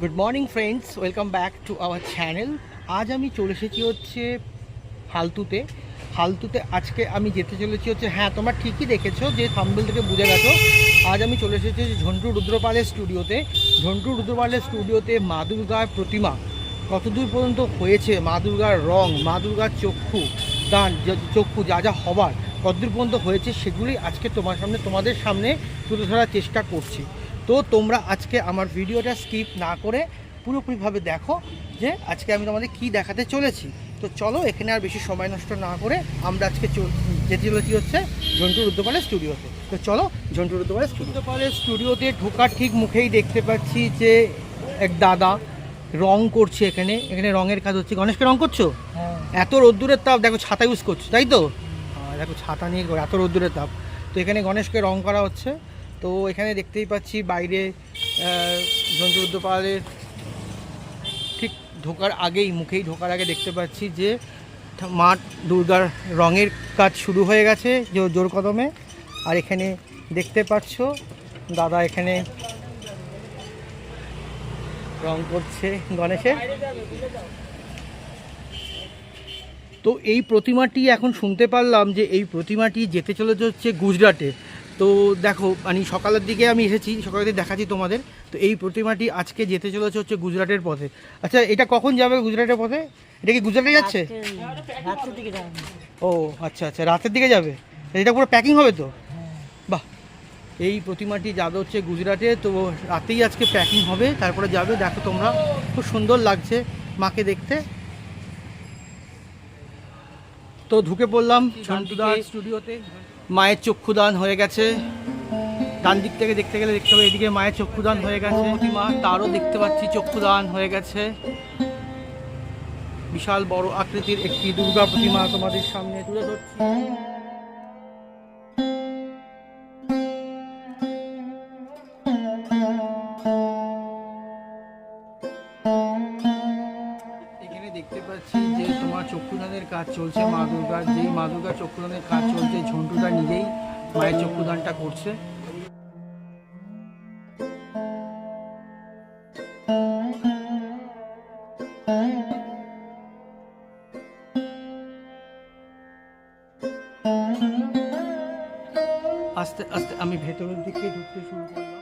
Morning friends welcome back to our channel আজ আমি চলে এসেছি হচ্ছে ফালতুতে। ফালতুতে আজকে আমি যেতে চলেছি হচ্ছে হ্যাঁ তোমরা ঠিকই দেখেছ যে থাম্বেল থেকে বুঝে গেছো। আজ আমি চলে এসেছি ঝন্টু রুদ্রপালের স্টুডিওতে। ঝন্টু রুদ্রপালের স্টুডিওতে মা দুর্গার প্রতিমা। কতদূর পর্যন্ত হয়েছে মা দুর্গার রং, মা দুর্গার চক্ষু, দান চক্ষু, যা যা হবার, কতদূর পর্যন্ত হয়েছে সেগুলি আজকে তোমার সামনে, তোমাদের সামনে তুলে ধরার চেষ্টা করছি। তো তোমরা আজকে আমার ভিডিওটা স্কিপ না করে পুরোপুরিভাবে দেখো যে আজকে আমি তোমাদের কি দেখাতে চলেছি। তো চলো এখানে আর বেশি সময় নষ্ট না করে আমরা আজকে যেতে চলেছি হচ্ছে ঝন্টু রুদ্রপালের স্টুডিওতে তো চলো ঝন্টু রুদ্রপালের রুদ্রপালের স্টুডিওতে ঢোকার ঠিক মুখেই দেখতে পাচ্ছি যে এক দাদা রং করছে এখানে। এখানে রঙের কাজ হচ্ছে। গণেশকে রং করছ? এত রোদ্দুরের তাপ দেখো ছাতা ইউজ করছ তাই তো? দেখো ছাতা নিয়ে এত রোদ্দুরের তাপ। তো এখানে গণেশকে রং করা হচ্ছে। তো এখানে দেখতেই পাচ্ছি বাইরে জন্তুরুদ্র পাহাড়ের ঠিক ঢোকার আগেই, মুখেই ঢোকার আগে দেখতে পাচ্ছি যে ঠা- মা দুর্গার রঙের কাজ শুরু হয়ে গেছে জোর কদমে। আর এখানে দেখতে পাচ্ছ দাদা এখানে রং করছে গণেশের। তো এই প্রতিমাটি এখন শুনতে পারলাম যে এই প্রতিমাটি যেতে চলে হচ্ছে গুজরাটে। তো দেখো মানে সকালের দিকে আমি এসেছি সকালের দিকে দেখাচ্ছি তোমাদের। তো এই প্রতিমাটি আজকে যেতে চলেছে হচ্ছে গুজরাটের পথে। আচ্ছা এটা কখন যাবে গুজরাটের পথে? এটা কি গুজরাটে যাচ্ছে? ও আচ্ছা আচ্ছা রাতের দিকে যাবে? এটা পুরো প্যাকিং হবে তো? বাহ। এই প্রতিমাটি যাবে হচ্ছে গুজরাটে তো রাতেই আজকে প্যাকিং হবে তারপরে যাবে দেখো তোমরা খুব সুন্দর লাগছে মাকে দেখতে। তো ঢুকে পড়লাম স্টুডিওতে মায়ের চক্ষুদান হয়ে গেছে। ডান দিক থেকে দেখতে গেলে দেখতে হবে এদিকে মায়ের চক্ষুদান হয়ে গেছে। মা। তারও দেখতে পাচ্ছি চক্ষুদান হয়ে গেছে। বিশাল বড় আকৃতির একটি দুর্গা প্রতিমা তোমাদের সামনে তুলে ধরছি। কাজ চলছে মা দুর্গার। যেই মা দুর্গার চক্ষুদানের কাজ চলছে ঝন্টুদা নিজেই মায়ের চক্ষুদানটা করছে। আস্তে আস্তে আমি ভেতরের দিকে ঢুকতে শুরু করলাম।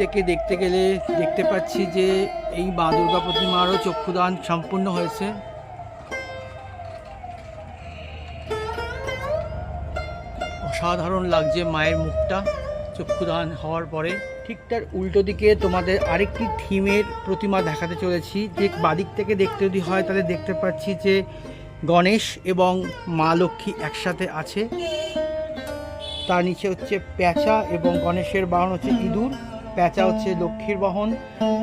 থেকে দেখতে গেলে দেখতে পাচ্ছি যে এই মা দুর্গা প্রতিমারও চক্ষুদান সম্পূর্ণ হয়েছে। অসাধারণ লাগছে মায়ের মুখটা চক্ষুদান হওয়ার পরে। ঠিক তার উল্টো দিকে তোমাদের আরেকটি থিমের প্রতিমা দেখাতে চলেছি। যে বাদিক থেকে দেখতে যদি হয় তাহলে দেখতে পাচ্ছি যে গণেশ এবং মা লক্ষ্মী একসাথে আছে। তার নিচে হচ্ছে প্যাঁচা এবং গণেশের বাহন হচ্ছে ইঁদুর। প্যাঁচা হচ্ছে লক্ষ্মীর বহন,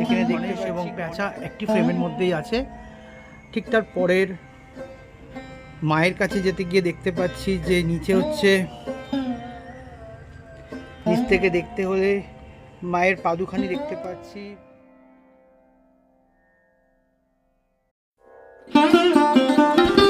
এখানে দেখতে এবং প্যাঁচা একটি ফ্রেমের মধ্যেই আছে ঠিক তার পরের মায়ের কাছে যেতে গিয়ে দেখতে পাচ্ছি যে নিচে হচ্ছে, নিচ থেকে দেখতে হলে মায়ের পাদুখানি দেখতে পাচ্ছি Thank you.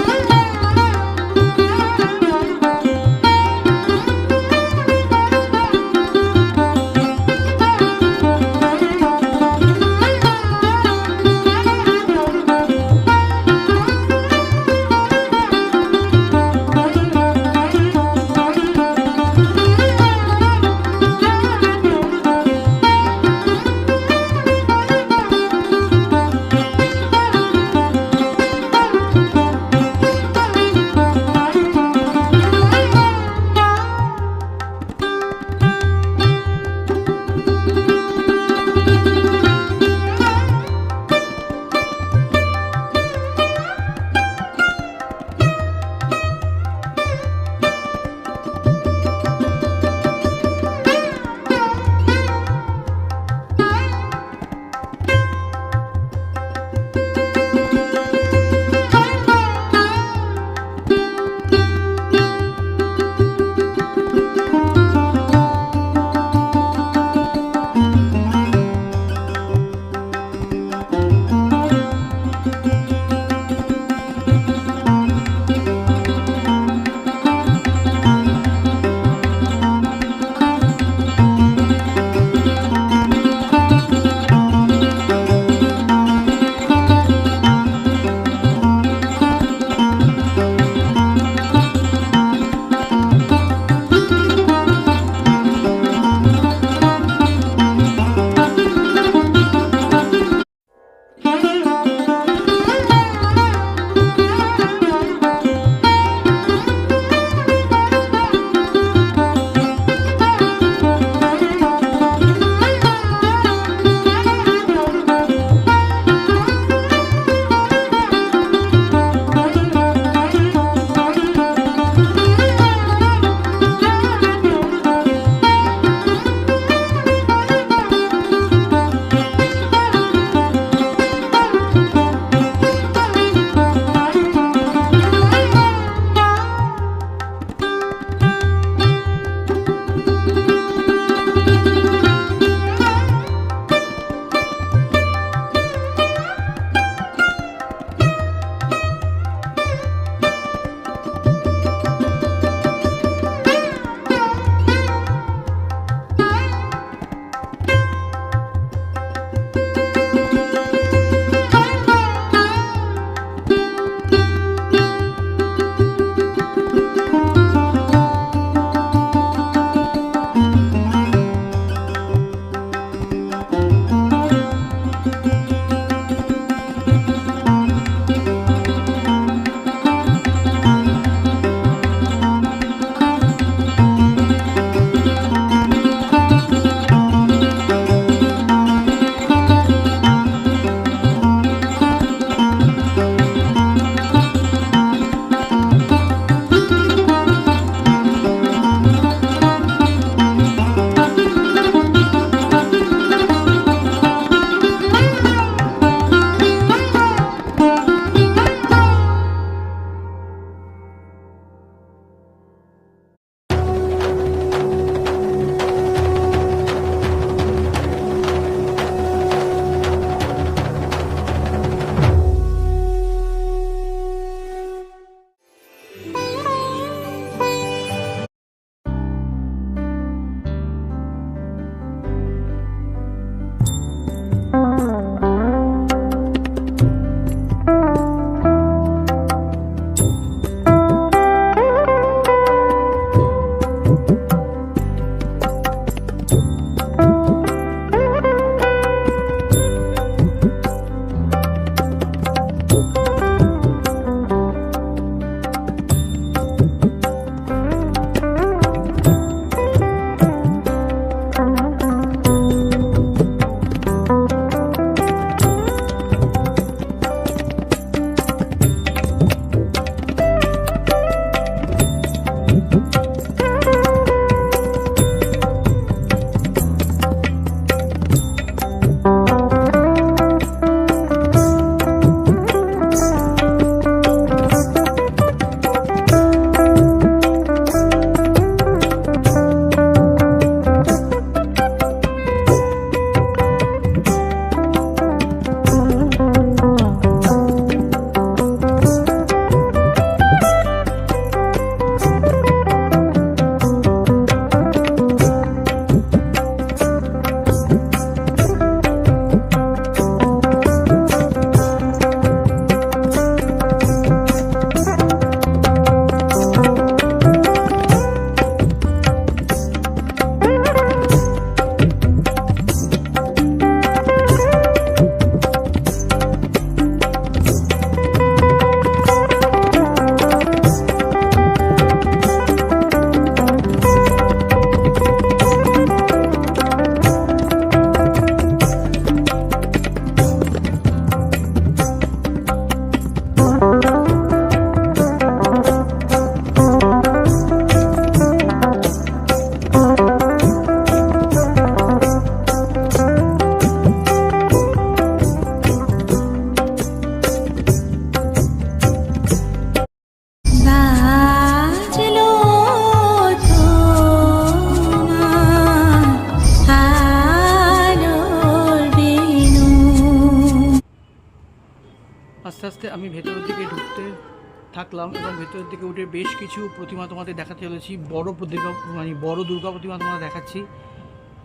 ভেতরের বেশ কিছু প্রতিমা তোমাদের দেখাতে চলেছি। বড় প্রতিমা মানে বড় দুর্গা প্রতিমা তোমাদের দেখাচ্ছি,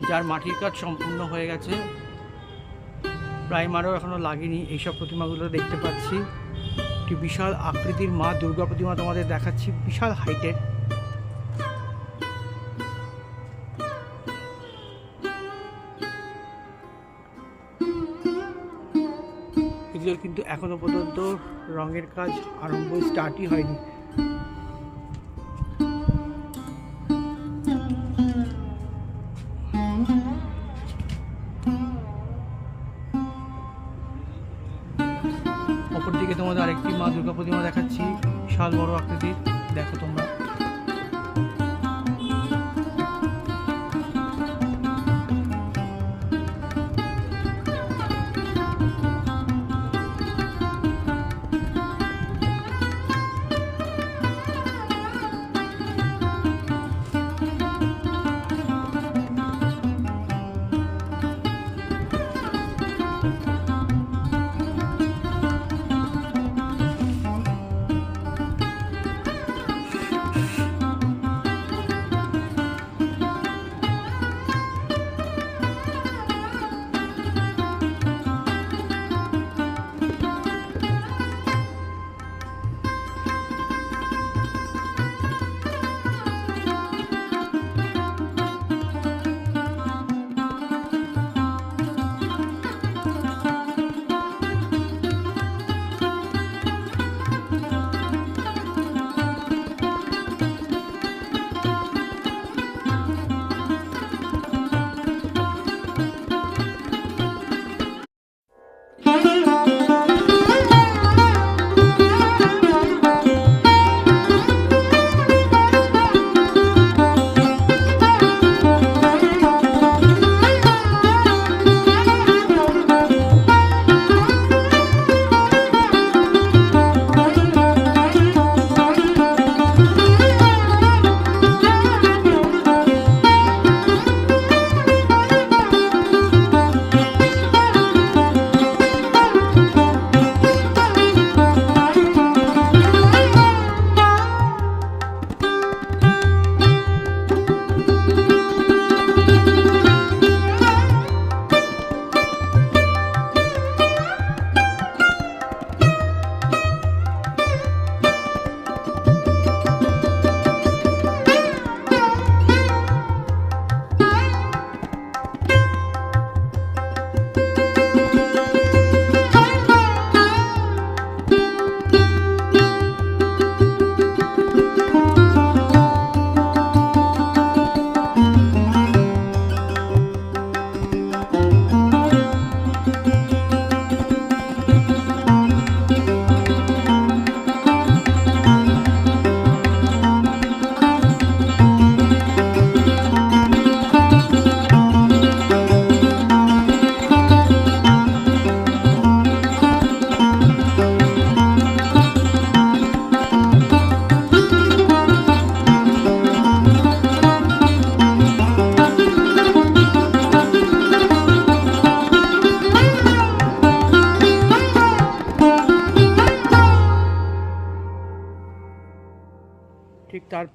যার মাটির কাজ সম্পূর্ণ হয়ে গেছে। প্রাইমারও এখনও লাগেনি এইসব প্রতিমাগুলো দেখতে পাচ্ছি। একটি বিশাল আকৃতির মা দুর্গা প্রতিমা তোমাদের দেখাচ্ছি, বিশাল হাইটের। এগুলোর কিন্তু এখনও পর্যন্ত রঙের কাজ আরম্ভ স্টার্টই হয়নি।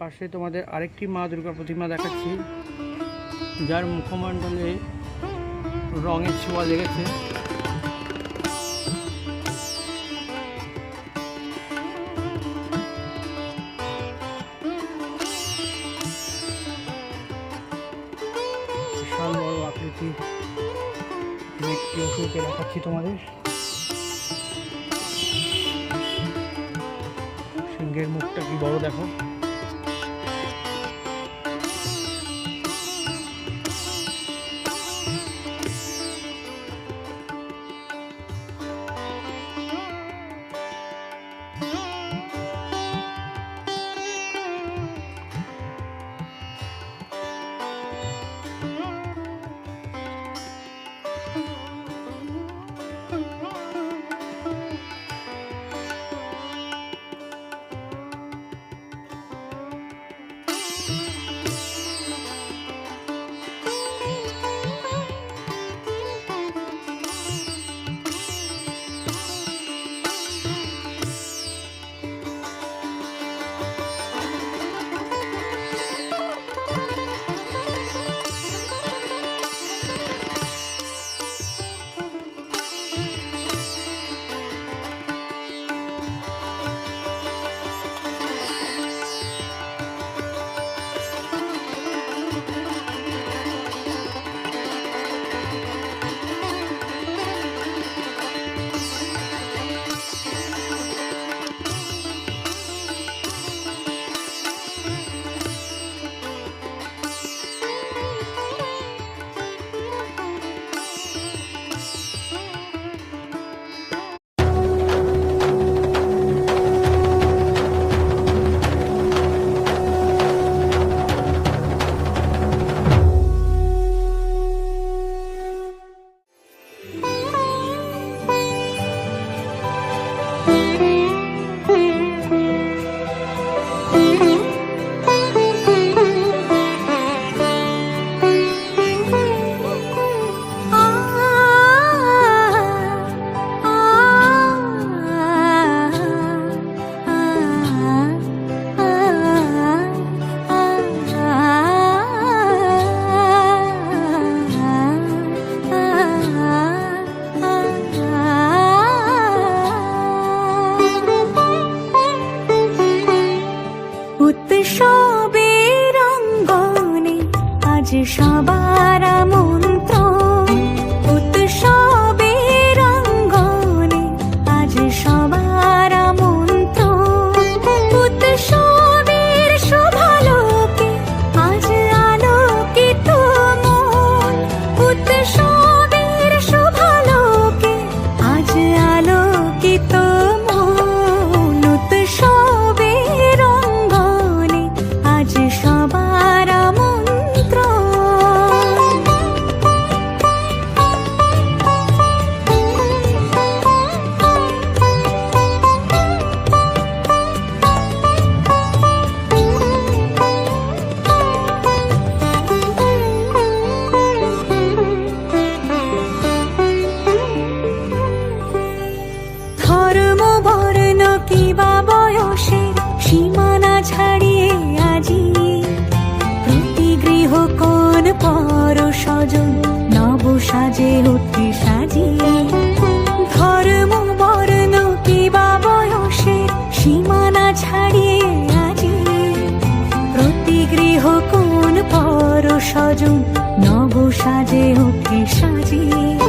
পাশে তোমাদের আরেকটি মা দুর্গা প্রতিমা দেখাচ্ছি যার মুখমণ্ডলে রঙের ছোঁয়া লেগেছে। স্বজন নব সাজে ওঠে সাজিয়ে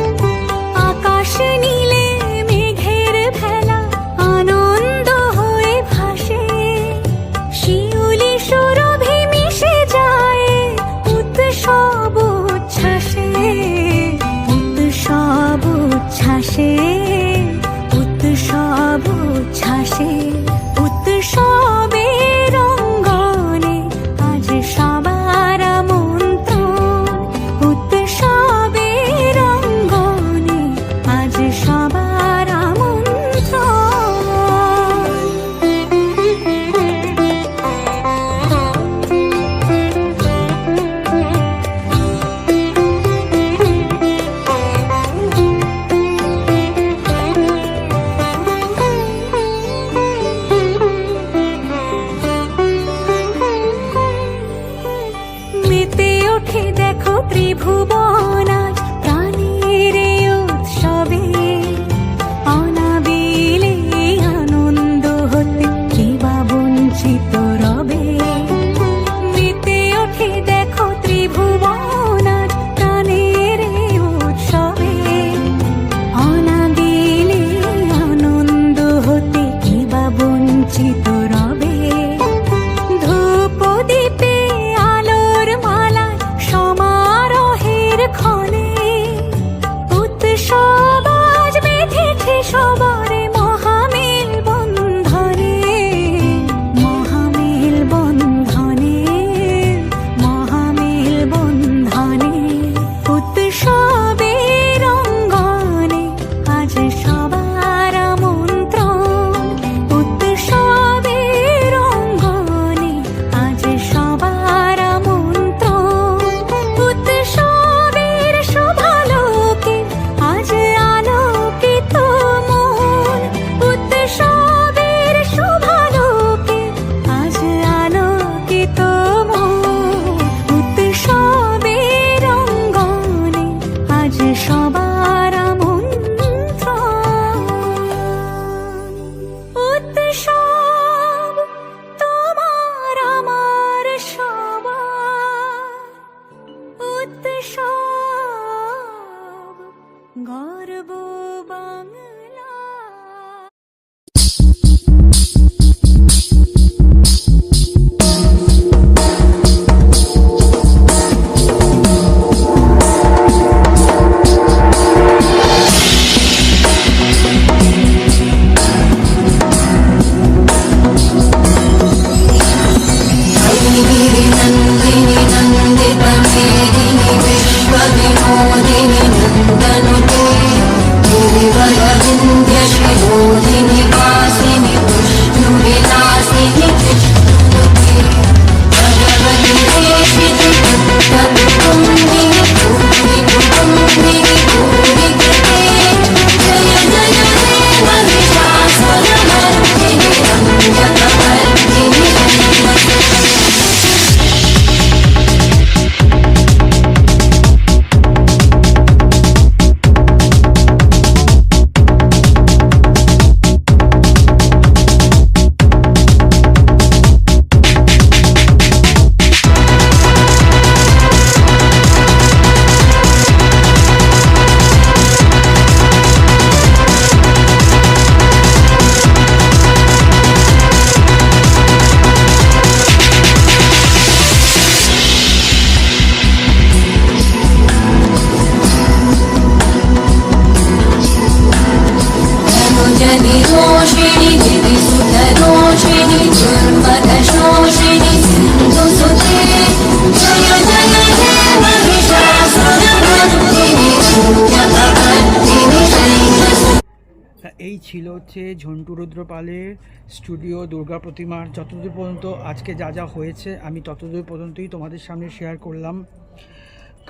হচ্ছে ঝন্টু রুদ্রপালের স্টুডিও, দুর্গা প্রতিমার। যতদূর পর্যন্ত আজকে যা যা হয়েছে, আমি ততদূর পর্যন্তই তোমাদের সামনে শেয়ার করলাম।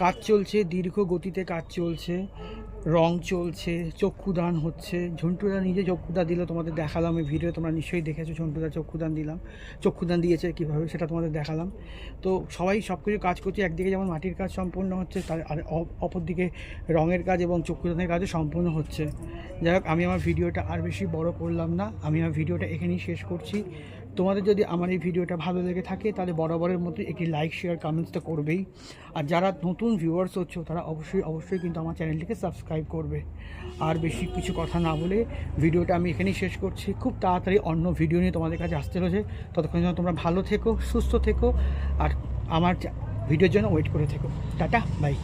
কাজ চলছে, দীর্ঘ গতিতে কাজ চলছে, রং চলছে, চক্ষুদান হচ্ছে। ঝন্টুদা নিজে চক্ষুদান দিল, তোমাদের দেখালাম এই ভিডিও তোমরা নিশ্চয়ই দেখেছ, ঝন্টুদা চক্ষুদান দিলাম। চক্ষুদান দিয়েছে কীভাবে, সেটা তোমাদের দেখালাম। তো সবাই সব কিছু কাজ করছে, একদিকে যেমন মাটির কাজ সম্পূর্ণ হচ্ছে, তার আর অপরদিকে রঙের কাজ এবং চক্ষুদানের কাজও সম্পূর্ণ হচ্ছে। যাই হোক, আমি আমার ভিডিওটা আর বেশি বড় করলাম না, আমি আমার ভিডিওটা এখানেই শেষ করছি। তোমাদের যদি আমার এই ভিডিওটা ভালো লেগে থাকে, তাহলে বরাবরের মতো একটি লাইক শেয়ার কমেন্টস তো করবেই। আর যারা নতুন ভিউয়ার্স হচ্ছে, তারা অবশ্যই অবশ্যই কিন্তু আমার চ্যানেলটিকে সাবস্ক্রাইব করবে। আর বেশি কিছু কথা না বলে ভিডিওটা আমি এখানেই শেষ করছি। খুব তাড়াতাড়ি অন্য ভিডিও নিয়ে তোমাদের কাছে আসতে রয়েছে ততক্ষণ যেন তোমরা ভালো থেকো, সুস্থ থেকো, আর আমার ভিডিওর জন্য ওয়েট করে থেকো। Tata bye